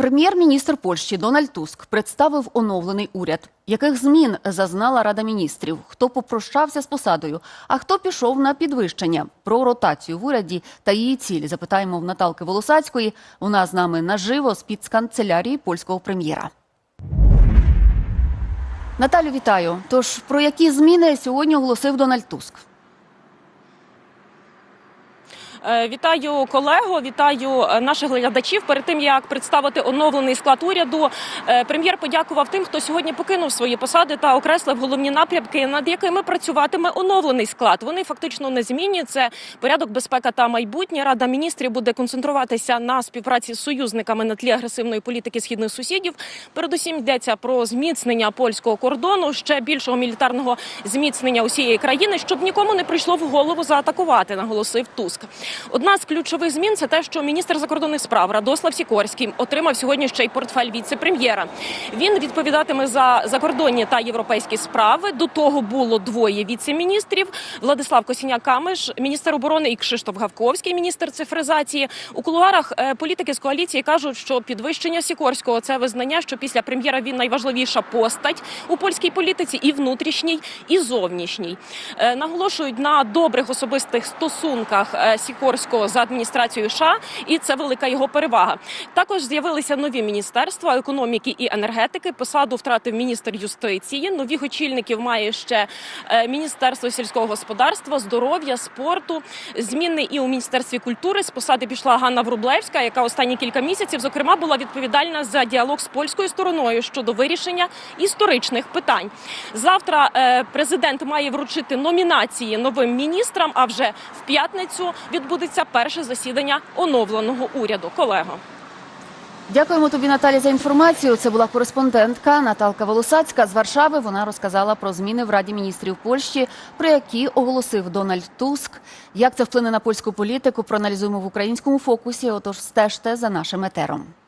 Прем'єр-міністр Польщі Дональд Туск представив оновлений уряд. Яких змін зазнала Рада міністрів? Хто попрощався з посадою, а хто пішов на підвищення? Про ротацію в уряді та її цілі запитаємо в Наталки Волосацької. Вона з нами наживо з під канцелярії польського прем'єра. Наталю, вітаю. Тож про які зміни сьогодні оголосив Дональд Туск? Е, Вітаю колего, вітаю е, наших глядачів. Перед тим як представити оновлений склад уряду, е, прем'єр подякував тим, хто сьогодні покинув свої посади та окреслив головні напрямки, над якими працюватиме оновлений склад. Вони фактично незмінні. Це порядок безпека та майбутнє. Рада міністрів буде концентруватися на співпраці з союзниками на тлі агресивної політики східних сусідів. Передусім йдеться про зміцнення польського кордону, ще більшого мілітарного зміцнення усієї країни, щоб нікому не прийшло в голову заатакувати, наголосив Туск. Одна з ключових змін це те, що міністр закордонних справ Радослав Сікорський отримав сьогодні ще й портфель віце-прем'єра. Він відповідатиме за закордонні та європейські справи. До того було двоє віце-міністрів: Владислав Косіняк Камиш, міністр оборони і Кшиштоф Гавковський, міністр цифризації. У кулуарах е, політики з коаліції кажуть, що підвищення Сікорського це визнання, що після прем'єра він найважливіша постать у польській політиці і внутрішній, і зовнішній. Е, Наголошують на добрих особистих стосунках е, Сікорського з адміністрацією США, і це велика його перевага. Також з'явилися нові міністерства економіки і енергетики. Посаду втратив міністр юстиції. Нових очільників має ще е, міністерство сільського господарства, здоров'я, спорту. Зміни і у міністерстві культури з посади пішла Ганна Врублевська, яка останні кілька місяців, зокрема, була відповідальна за діалог з польською стороною щодо вирішення історичних питань. Завтра е, президент має вручити номінації новим міністрам. А вже в п'ятницю відбудеться перше засідання оновленого уряду. Колего. Дякуємо тобі, Наталі, за інформацію. Це була кореспондентка Наталка Волосацька з Варшави. Вона розказала про зміни в Раді міністрів Польщі, про які оголосив Дональд Туск. Як це вплине на польську політику? Проаналізуємо в українському фокусі. Отож, стежте за нашим етером.